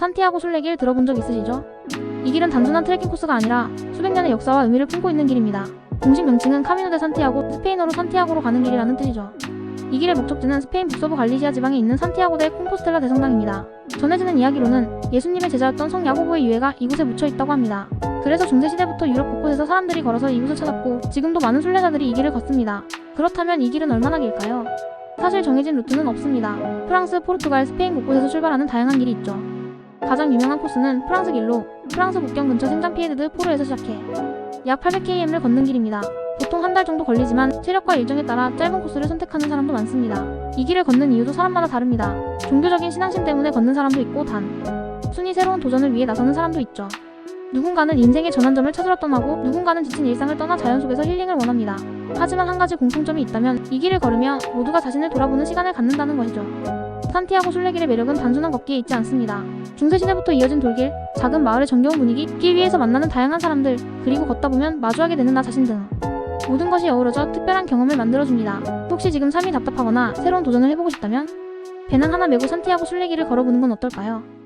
산티아고 순례길 들어본 적 있으시죠? 이 길은 단순한 트레킹 코스가 아니라 수백 년의 역사와 의미를 품고 있는 길입니다. 공식 명칭은 카미노 데 산티아고, 스페인어로 산티아고로 가는 길이라는 뜻이죠. 이 길의 목적지는 스페인 북서부 갈리시아 지방에 있는 산티아고 데 콤포스텔라 대성당입니다. 전해지는 이야기로는 예수님의 제자였던 성 야고보의 유해가 이곳에 묻혀 있다고 합니다. 그래서 중세시대부터 유럽 곳곳에서 사람들이 걸어서 이곳을 찾았고 지금도 많은 순례자들이 이 길을 걷습니다. 그렇다면 이 길은 얼마나 길까요? 사실 정해진 루트는 없습니다. 프랑스, 포르투갈, 스페인 곳곳에서 출발하는 다양한 길이 있죠. 가장 유명한 코스는 프랑스 길로 프랑스 국경 근처 생장 피에드드 포르에서 시작해 약 800km를 걷는 길입니다. 보통 한 달 정도 걸리지만 체력과 일정에 따라 짧은 코스를 선택하는 사람도 많습니다. 이 길을 걷는 이유도 사람마다 다릅니다. 종교적인 신앙심 때문에 걷는 사람도 있고 단 순위 새로운 도전을 위해 나서는 사람도 있죠. 누군가는 인생의 전환점을 찾으러 떠나고 누군가는 지친 일상을 떠나 자연 속에서 힐링을 원합니다. 하지만 한 가지 공통점이 있다면 이 길을 걸으며 모두가 자신을 돌아보는 시간을 갖는다는 것이죠. 산티아고 순례길의 매력은 단순한 걷기에 있지 않습니다. 중세 시대부터 이어진 돌길, 작은 마을의 정겨운 분위기, 길 위에서 만나는 다양한 사람들, 그리고 걷다 보면 마주하게 되는 나 자신 등 모든 것이 어우러져 특별한 경험을 만들어줍니다. 혹시 지금 삶이 답답하거나 새로운 도전을 해보고 싶다면 배낭 하나 메고 산티아고 순례길을 걸어보는 건 어떨까요?